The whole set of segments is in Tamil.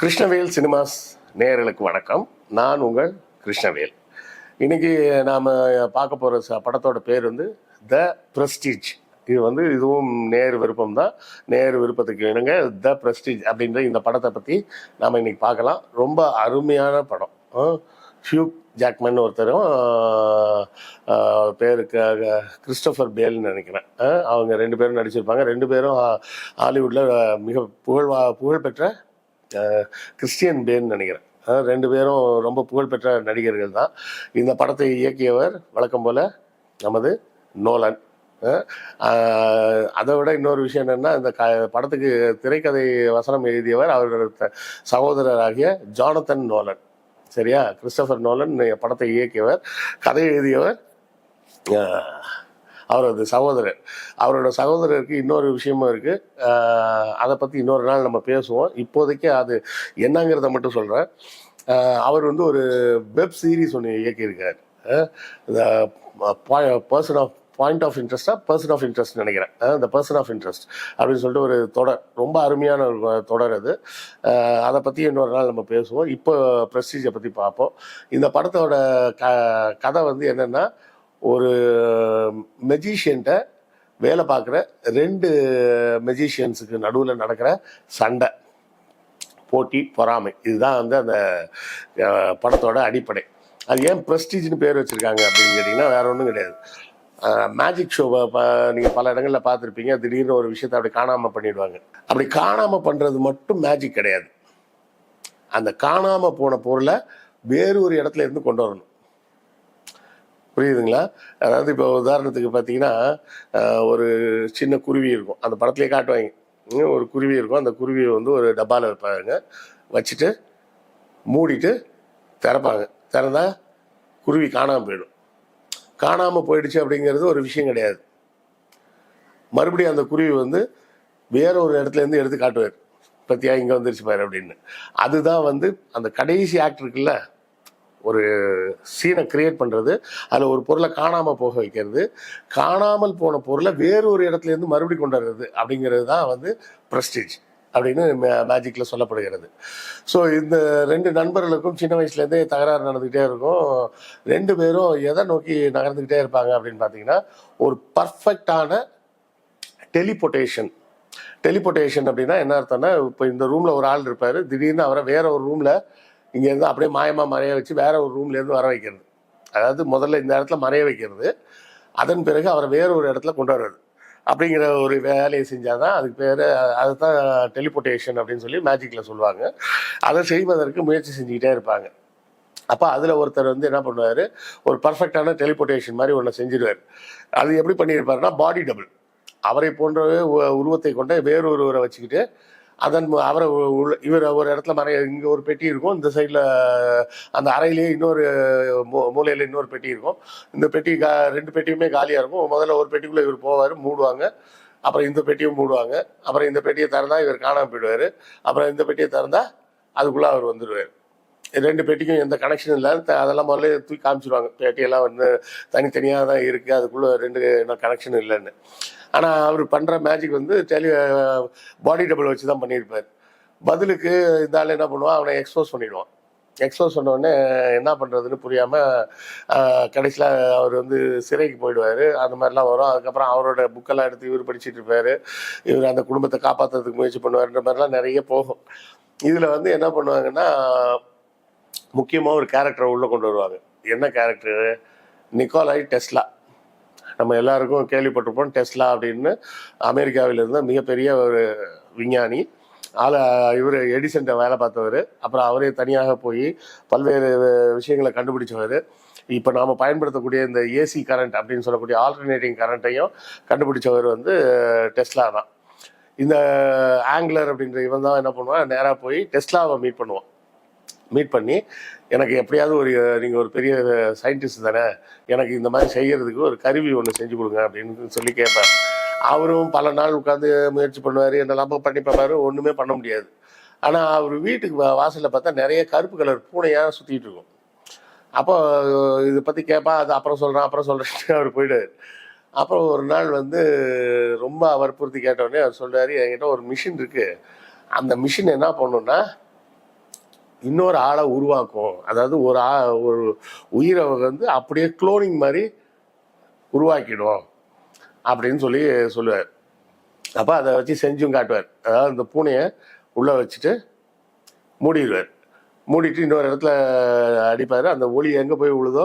கிருஷ்ணவேல் சினிமாஸ் நேயர்களுக்கு வணக்கம். நான் உங்கள் கிருஷ்ணவேல். இன்னைக்கு நாம் பார்க்க போகிற படத்தோட பேர் வந்து த பிரஸ்டீஜ். இது வந்து இதுவும் நேர் விருப்பம் தான். நேர் விருப்பத்துக்கு இணங்க த பிரஸ்டீஜ் அப்படின்ற இந்த படத்தை பற்றி நாம் இன்னைக்கு பார்க்கலாம். ரொம்ப அருமையான படம். ஹியூக் ஜாக்மன் ஒருத்தரும் பேருக்கு கிறிஸ்டோஃபர் பேல்னு நினைக்கிறேன். அவங்க ரெண்டு பேரும் நடிச்சிருப்பாங்க. ரெண்டு பேரும் ஹாலிவுட்டில் மிக புகழ்வா புகழ்பெற்ற கிறிஸ்டியன் பேல்னு நினைக்கிறேன். ரெண்டு பேரும் ரொம்ப புகழ்பெற்ற நடிகர்கள் தான். இந்த படத்தை இயக்கியவர் வழக்கம் போல நமது நோலன். அதை விட இன்னொரு விஷயம் என்னன்னா இந்த க படத்துக்கு திரைக்கதை வசனம் எழுதியவர் அவரோட சகோதரராகிய ஜானத்தன் நோலன். சரியா? கிறிஸ்டபர் நோலன் படத்தை இயக்கியவர் கதை எழுதியவர் அவரது சகோதரர். அவரோட சகோதரருக்கு இன்னொரு விஷயமும் இருக்குது அதை பற்றி இன்னொரு நாள் நம்ம பேசுவோம். இப்போதைக்கு அது என்னங்கிறத மட்டும் சொல்கிறேன் அவர் வந்து ஒரு வெப் சீரிஸ் ஒன்று இயக்கியிருக்கார். பர்சன் ஆஃப் பாயிண்ட் ஆஃப் இன்ட்ரெஸ்டா பர்சன் ஆஃப் இன்ட்ரெஸ்ட் நினைக்கிறேன். இந்த பர்சன் ஆஃப் இன்ட்ரெஸ்ட் அப்படின்னு சொல்லிட்டு ஒரு தொடர் ரொம்ப அருமையான ஒரு தொடர் அது. அதை பற்றி இன்னொரு நாள் நம்ம பேசுவோம். இப்போ ப்ரெஸ்டீஜை பற்றி பார்ப்போம். இந்த படத்தோட க கதை வந்து என்னென்னா ஒரு மெஜிஷியன்ட்ட வேலை பார்க்குற ரெண்டு மெஜிஷியன்ஸுக்கு நடுவில் நடக்கிற சண்டை போட்டி பொறாமை. இதுதான் வந்து அந்த படத்தோட அடிப்படை. அது ஏன் ப்ரெஸ்டீஜ்னு பேர் வச்சுருக்காங்க அப்படின்னு கேட்டிங்கன்னா வேற ஒன்றும் கிடையாது. மேஜிக் ஷோவை நீங்கள் பல இடங்களில் பார்த்துருப்பீங்க. திடீர்னு ஒரு விஷயத்தை அப்படி காணாமல் பண்ணிடுவாங்க. அப்படி காணாமல் பண்ணுறது மட்டும் மேஜிக் கிடையாது. அந்த காணாமல் போன பொருளை வேறு ஒரு இடத்துல இருந்து கொண்டு வரணும். புரியுதுங்களா? அதாவது இப்போ உதாரணத்துக்கு பார்த்தீங்கன்னா ஒரு சின்ன குருவி இருக்கும். அந்த படத்துலேயே காட்டுவாங்க. ஒரு குருவி இருக்கும். அந்த குருவியை வந்து ஒரு டப்பாவில் வைப்பாங்க. வச்சுட்டு மூடிட்டு திறப்பாங்க. திறந்தால் குருவி காணாமல் போயிடும். காணாமல் போயிடுச்சு அப்படிங்கிறது ஒரு விஷயம் கிடையாது. மறுபடியும் அந்த குருவி வந்து வேற ஒரு இடத்துலேருந்து எடுத்து காட்டுவார். பத்தியா இங்கே வந்துருச்சு பாரு அப்படின்னு. அதுதான் வந்து அந்த கடைசி ஆக்ட் இருக்குல்ல? ஒரு சீனை கிரியேட் பண்ணுறது அதில் ஒரு பொருளை காணாமல் போக வைக்கிறது. காணாமல் போன பொருளை வேறு ஒரு இடத்துல இருந்து மறுபடியும் கொண்டு வர்றது அப்படிங்கிறது தான் வந்து ப்ரெஸ்டீஜ் அப்படின்னு மேஜிக்கில் சொல்லப்படுகிறது. ஸோ இந்த ரெண்டு நண்பர்களுக்கும் சின்ன வயசுலேருந்தே தகராறு நடந்துக்கிட்டே இருக்கும். ரெண்டு பேரும் எதை நோக்கி நகர்ந்துக்கிட்டே இருப்பாங்க அப்படின்னு பார்த்தீங்கன்னா ஒரு பர்ஃபெக்டான டெலிபொட்டேஷன் டெலிபொட்டேஷன் அப்படின்னா என்ன அர்த்தம்னா இப்போ இந்த ரூமில் ஒரு ஆள் இருப்பார். திடீர்னு அவரை வேற ஒரு ரூமில் இங்கேருந்து அப்படியே மாயமாக மறைய வச்சு வேற ஒரு ரூம்லேருந்து வர வைக்கிறது. அதாவது முதல்ல இந்த இடத்துல மறைய வைக்கிறது. அதன் பிறகு அவரை வேற ஒரு இடத்துல கொண்டு வர்றது அப்படிங்கிற ஒரு வேலையை செஞ்சால் தான் அதுக்கு பேர் அதுதான் டெலிபொட்டேஷன் அப்படின்னு சொல்லி மேஜிக்கில் சொல்லுவாங்க. அதை செய்வதற்கு முயற்சி செஞ்சுக்கிட்டே இருப்பாங்க. அப்போ அதில் ஒருத்தர் வந்து என்ன பண்ணுவார்? ஒரு பர்ஃபெக்டான டெலிபோர்டேஷன் மாதிரி ஒன்று செஞ்சிருவார். அது எப்படி பண்ணியிருப்பாருன்னா பாடி டபுள் அவரை போன்ற உ- உருவத்தை கொண்ட வேறொருவரை வச்சுக்கிட்டு அதன் அவரை இவர் ஒரு இடத்துல மறைய இங்கே ஒரு பெட்டி இருக்கும். இந்த சைடில் அந்த அறையிலேயே இன்னொரு மூ- இன்னொரு பெட்டி இருக்கும். இந்த பெட்டி கா ரெண்டு பெட்டியுமே காலியாக இருக்கும். முதல்ல ஒரு பெட்டிக்குள்ளே இவர் போவார் மூடுவாங்க. அப்புறம் இந்த பெட்டியும் மூடுவாங்க. அப்புறம் இந்த பெட்டியை திறந்தா இவர் காணாமல் போயிடுவார். அப்புறம் இந்த பெட்டியை திறந்தா அதுக்குள்ளே அவர் வந்துடுவார். ரெண்டு பெட்டிக்கும் எந்த கனெக்ஷனும் இல்லை த- அதெல்லாம் முதல்ல தூக்கி காமிச்சிருவாங்க. பேட்டியெல்லாம் வந்து தனித்தனியாக தான் இருக்குது அதுக்குள்ளே ரெண்டு கனெக்ஷன் இல்லைன்னு. ஆனால் அவர் பண்ணுற மேஜிக் வந்து டெலி பாடி டபுள் வச்சு தான் பண்ணியிருப்பார். பதிலுக்கு இந்த ஆள் என்ன பண்ணுவான்? அவனை எக்ஸ்போஸ் பண்ணிடுவான். எக்ஸ்போஸ் பண்ண என்ன பண்ணுறதுன்னு புரியாமல் கடைசியில் அவர் வந்து சிறைக்கு போயிடுவார். அந்த மாதிரிலாம் வரும். அதுக்கப்புறம் அவரோட புக்கெல்லாம் எடுத்து இவர் படிச்சுட்டு இருப்பார். இவர் அந்த குடும்பத்தை காப்பாற்றுறதுக்கு முயற்சி பண்ணுவார்ன்ற மாதிரிலாம் நிறைய போகும். இதில் வந்து என்ன பண்ணுவாங்கன்னா முக்கியமாக ஒரு கேரக்டரை உள்ளே கொண்டு வருவாங்க. என்ன கேரக்டரு நிக்கோலாய் டெஸ்லா. நம்ம எல்லாருக்கும் கேள்விப்பட்டிருப்போம் டெஸ்லா அப்படின்னு அமெரிக்காவில் இருந்த மிகப்பெரிய ஒரு விஞ்ஞானி. ஆள இவர் எடிசன்ட்ட வேலை பார்த்தவர். அப்புறம் அவரே தனியாக போய் பல்வேறு விஷயங்களை கண்டுபிடிச்சவர். இப்போ நாம் பயன்படுத்தக்கூடிய இந்த ஏசி கரண்ட் அப்படின்னு சொல்லக்கூடிய ஆல்டர்னேட்டிங் கரண்ட்டையும் கண்டுபிடிச்சவர் வந்து டெஸ்லா தான். இந்த ஆங்கிலர் அப்படின்ற இவன் தான் என்ன பண்ணுவான்? நேராக போய் டெஸ்லாவை மீட் பண்ணுவான். மீட் பண்ணி எனக்கு எப்படியாவது ஒரு நீங்கள் ஒரு பெரிய சயின்டிஸ்ட் தானே எனக்கு இந்த மாதிரி செய்கிறதுக்கு ஒரு கருவி ஒன்று செஞ்சு கொடுங்க அப்படின்னு சொல்லி கேட்பேன் அவரும் பல நாள் உட்காந்து முயற்சி பண்ணுவார் என்னெல்லாமோ பண்ணி பார்ப்பாரு ஒன்றுமே பண்ண முடியாது. ஆனால் அவர் வீட்டுக்கு வா- பார்த்தா நிறைய கருப்பு கலர் பூனையாக சுற்றிட்டு இருக்கும். அப்போ இதை பற்றி கேட்பா அது அப்புறம் சொல்கிறேன் அப்புறம் சொல்கிறேன் அவர் போயிடுவார். அப்புறம் ஒரு நாள் வந்து ரொம்ப வற்புறுத்தி கேட்டோடனே அவர் சொல்கிறாரு என்கிட்ட ஒரு மிஷின் இருக்குது அந்த மிஷின் என்ன பண்ணுன்னா இன்னொரு ஆளை உருவாக்கும். அதாவது ஒரு ஆ ஒரு உயிரை வந்து அப்படியே குளோனிங் மாதிரி உருவாக்கிடும். அப்படின்னு சொல்லி சொல்லுவார். அப்போ அதை வச்சு செஞ்சும் காட்டுவார். அதாவது இந்த பூனையை உள்ளே வச்சுட்டு மூடிடுவார். மூடிட்டு இன்னொரு இடத்துல அடிப்பார். அந்த ஒளி எங்கே போய் விழுதோ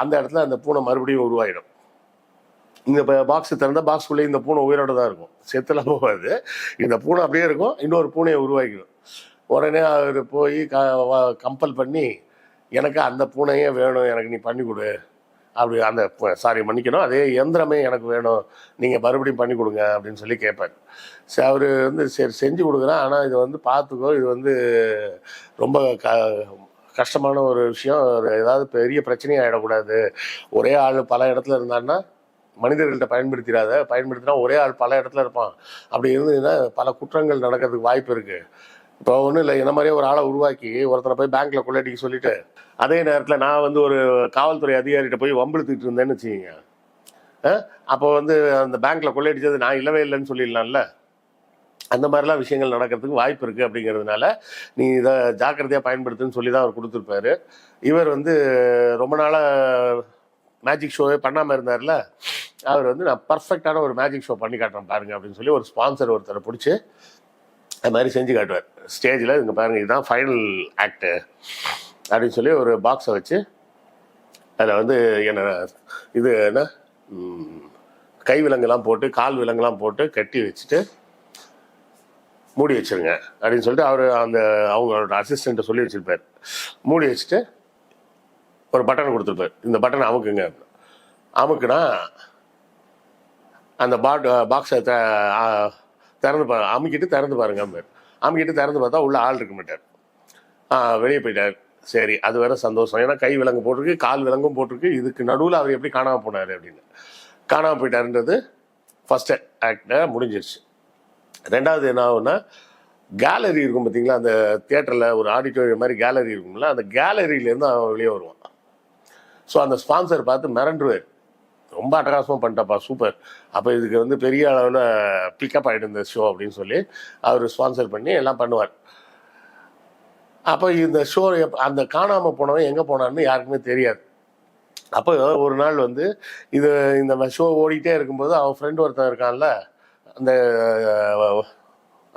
அந்த இடத்துல அந்த பூனை மறுபடியும் உருவாகிடும் இந்த பாக்ஸ் திறந்தா பாக்ஸ்குள்ளே இந்த பூனை உயிரோட தான் இருக்கும். செத்துல போகாது. இந்த பூனை அப்படியே இருக்கும். இன்னொரு பூனையை உருவாக்கிடும். உடனே அவர் போய் க கம்பல் பண்ணி எனக்கு அந்த பூனையே வேணும் எனக்கு நீ பண்ணி கொடு. அப்படி அந்த சாரி மன்னிக்கணும். அதே இயந்திரமே எனக்கு வேணும் நீங்கள் மறுபடியும் பண்ணி கொடுங்க அப்படின்னு சொல்லி கேட்பார். சரி அவர் வந்து சரி செஞ்சு கொடுக்குறேன். ஆனால் இது வந்து பார்த்துக்கோ இது வந்து ரொம்ப க கஷ்டமான ஒரு விஷயம். ஏதாவது பெரிய பிரச்சனையும் ஆகிடக்கூடாது ஒரே ஆள் பல இடத்துல இருந்தான்னா மனிதர்கள்ட்ட பயன்படுத்திடாத பயன்படுத்தினா ஒரே ஆள் பல இடத்துல இருப்பான். அப்படி இருந்ததுன்னா பல குற்றங்கள் நடக்கிறதுக்கு வாய்ப்பு இருக்குது இப்போ ஒன்றும் இல்லை இந்த மாதிரியே ஒரு ஆளை உருவாக்கி ஒருத்தனை போய் பேங்க்கில் கொள்ளையடிக்க சொல்லிட்டு அதே நேரத்தில் நான் வந்து ஒரு காவல்துறை அதிகாரிகிட்ட போய் வம்பிழுத்துக்கிட்டு இருந்தேன்னு வச்சுக்கிங்க. அப்போ வந்து அந்த பேங்க்கில் கொள்ளையடிச்சது நான் இல்லவே இல்லைன்னு சொல்லிடலாம்ல. அந்த மாதிரிலாம் விஷயங்கள் நடக்கிறதுக்கு வாய்ப்பு இருக்குது அப்படிங்கிறதுனால நீ இதை ஜாக்கிரதையாக பயன்படுத்துன்னு சொல்லி தான் அவர் கொடுத்துருப்பாரு. இவர் வந்து ரொம்ப நாளாக மேஜிக் ஷோவே பண்ணாமல் இருந்தார்ல அவர் வந்து நான் பர்ஃபெக்டான ஒரு மேஜிக் ஷோ பண்ணி காட்டுறேன் பாருங்க அப்படின்னு சொல்லி ஒரு ஸ்பான்சர் ஒருத்தரை பிடிச்சி அது மாதிரி செஞ்சு காட்டுவார். ஸ்டேஜில் இங்கே பாருங்கள் இதுதான் ஃபைனல் ஆக்டு அப்படின்னு சொல்லி ஒரு பாக்ஸை வச்சு அதில் வந்து என்ன இது என்ன கை விலங்குலாம் போட்டு கால் விலங்குலாம் போட்டு கட்டி வச்சுட்டு மூடி வச்சிருங்க. அப்படின்னு சொல்லிட்டு அவர் அந்த அவங்களோட அசிஸ்டண்ட்டை சொல்லி வச்சுருப்பார். மூடி வச்சுட்டு ஒரு பட்டன் கொடுத்துருப்பார். இந்த பட்டன் அமுக்குங்க. அமுக்குனா அந்த பாட் பாக்ஸை திறந்து பாரு. அமுக்கிட்டு திறந்து பாருங்க அம்பார். அமுக்கிட்டு திறந்து பார்த்தா உள்ள ஆள் இருக்க மாட்டார். வெளியே போயிட்டார். சரி அது வேற சந்தோஷம். ஏன்னா கை விலங்கு போட்டிருக்கு கால் விலங்கும் போட்டிருக்கு. இதுக்கு நடுவில் அவர் எப்படி காணாமல் போனார் அப்படின்னு. காணாமல் போயிட்டாருன்றது ஃபஸ்ட்டு ஆக்டாக முடிஞ்சிருச்சு. ரெண்டாவது என்ன ஆகும்னா கேலரி இருக்கும் பார்த்தீங்களா அந்த தியேட்டரில் ஒரு ஆடிட்டோரியம் மாதிரி கேலரி இருக்கும்ல அந்த கேலரியிலேருந்து அவன் வெளியே வருவான். ஸோ அந்த ஸ்பான்சர் பார்த்து மிரண்டுவார் ரொம்ப அட்டகாசமாக பண்ணிட்டப்பா சூப்பர். அப்போ இதுக்கு வந்து பெரிய அளவில் பிக்கப் ஆகிடும் இந்த ஷோ அப்படின்னு சொல்லி அவர் ஸ்பான்சர் பண்ணி எல்லாம் பண்ணுவார். அப்போ இந்த ஷோ எப் அந்த காணாமல் போனவன் எங்கே போனான்னு யாருக்குமே தெரியாது. அப்போ ஒரு நாள் வந்து இது இந்த ஷோ ஓடிட்டே இருக்கும்போது அவன் ஃப்ரெண்டு ஒருத்தன் இருக்கான்ல அந்த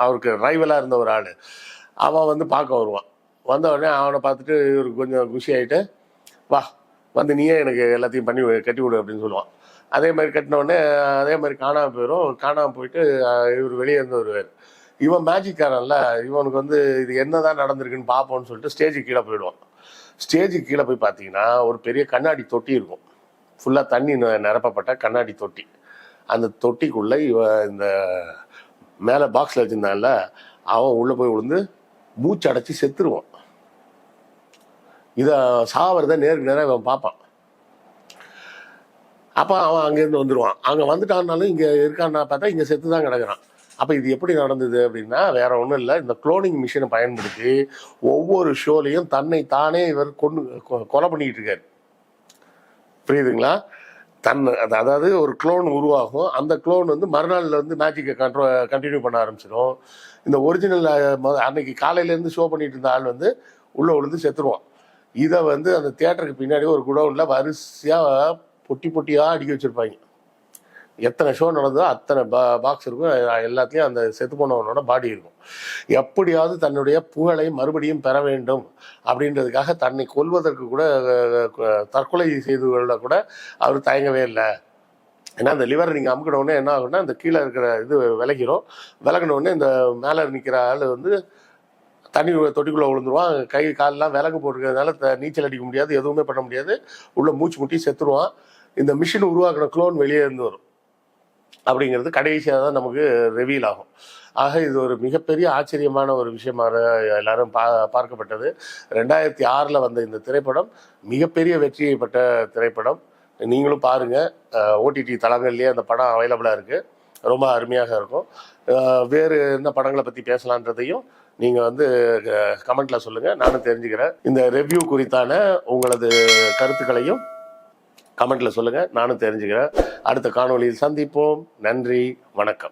அவருக்கு ரைவலாக இருந்த ஒரு ஆள். அவன் வந்து பார்க்க வருவான். வந்த உடனே அவனை பார்த்துட்டு இவருக்கு கொஞ்சம் குஷி ஆகிட்டு வா வந்து நீயே எனக்கு எல்லாத்தையும் பண்ணி வி- கட்டி விடு அப்படின்னு சொல்லுவான். அதே மாதிரி கட்டினோடனே அதே மாதிரி காணாமல் போயிடும் காணாமல் போயிட்டு இவர் வெளியே இருந்து வருவார். இவன் மேஜிக்காரன்ல இவனுக்கு வந்து இது என்னதான் நடந்திருக்குன்னு பார்ப்போம்னு சொல்லிட்டு ஸ்டேஜுக்கு கீழே போயிடுவான். ஸ்டேஜுக்கு கீழே போய் பார்த்தீங்கன்னா ஒரு பெரிய கண்ணாடி தொட்டி இருக்கும். ஃபுல்லாக தண்ணி நிரப்பப்பட்ட கண்ணாடி தொட்டி. அந்த தொட்டிக்குள்ளே இவன் இந்த மேலே பாக்ஸில் வச்சுருந்தான்ல அவன் உள்ளே போய் விழுந்து மூச்சு அடைச்சி செத்துருவான். இதை சாவறத நேருக்கு நேராக இவன் பார்ப்பான் அப்போ அவன் அங்கேருந்து வந்துடுவான் அங்கே வந்துட்டான்னாலும் இங்கே இருக்கான்னா பார்த்தா இங்கே செத்து தான் கிடக்குறான். அப்போ இது எப்படி நடந்தது அப்படின்னா வேற ஒன்றும் இல்லை. இந்த குளோனிங் மிஷினை பயன்படுத்தி ஒவ்வொரு ஷோலையும் தன்னை தானே இவர் கொண்டு கொ- கொலை பண்ணிக்கிட்டு இருக்காரு. புரியுதுங்களா? தன் அது- அதாவது ஒரு க்ளோன் உருவாகும். அந்த க்ளோன் வந்து மறுநாள்ல வந்து மேஜிக்கை கண்ட்ரோ கண்டினியூ பண்ண ஆரம்பிச்சிடும். இந்த ஒரிஜினல் அன்னைக்கு காலையிலேருந்து ஷோ பண்ணிட்டு இருந்த ஆள் வந்து உள்ளே விழுந்து செத்துருவான். இதை வந்து அந்த தியேட்டருக்கு பின்னாடி ஒரு குடவுனில் வரிசையாக பொட்டி பொட்டியாக அடுக்கி வச்சுருப்பாங்க. எத்தனை ஷோ நடந்ததோ அத்தனை பா பாக்ஸ் இருக்கும். எல்லாத்துலேயும் அந்த செத்து போனவனோட பாடி இருக்கும். எப்படியாவது தன்னுடைய புகழை மறுபடியும் பெற வேண்டும் அப்படின்றதுக்காக தன்னை கொல்வதற்கு கூட தற்கொலை செய்து கொள்ள கூட அவர் தயங்கவே இல்லை. ஏன்னா அந்த லிவரை நீங்கள் அமுக்கின உடனே என்ன ஆகும்னா இந்த கீழே இருக்கிற இது விலகிடும் விலகின உடனே இந்த மேலே நிற்கிற ஆள் வந்து தண்ணி தொட்டிக்குள்ளே விழுந்துருவான். கை காலெலாம் விலங்கு போட்டுருக்கிறதுனால த- நீச்சல் அடிக்க முடியாது எதுவுமே பண்ண முடியாது. உள்ள மூச்சு முட்டி செத்துருவான். இந்த மிஷின் உருவாக்கின குளோன் வெளியே இருந்து வரும். அப்படிங்கிறது கடைசியாக தான் நமக்கு ரிவீல் ஆகும். ஆக இது ஒரு மிகப்பெரிய ஆச்சரியமான ஒரு விஷயமாக எல்லாரும் பா பார்க்கப்பட்டது. ரெண்டாயிரத்தி ஆறில் வந்த இந்த திரைப்படம் மிகப்பெரிய வெற்றியை பெற்ற திரைப்படம். நீங்களும் பாருங்கள் ஓடிடி தளங்கள்லேயே அந்த படம் அவைலபிளாக இருக்குது ரொம்ப அருமையாக இருக்கும். வேறு என்ன படங்களை பற்றி பேசலான்றதையும் நீங்கள் வந்து கமெண்ட்டில் சொல்லுங்கள் நானும் தெரிஞ்சுக்கிறேன். இந்த ரெவ்யூ குறித்தான உங்களது கருத்துக்களையும் கமெண்ட்டில் சொல்லுங்கள் நானும் தெரிஞ்சுக்கிறேன். அடுத்த காணொளியில் சந்திப்போம். நன்றி. வணக்கம்.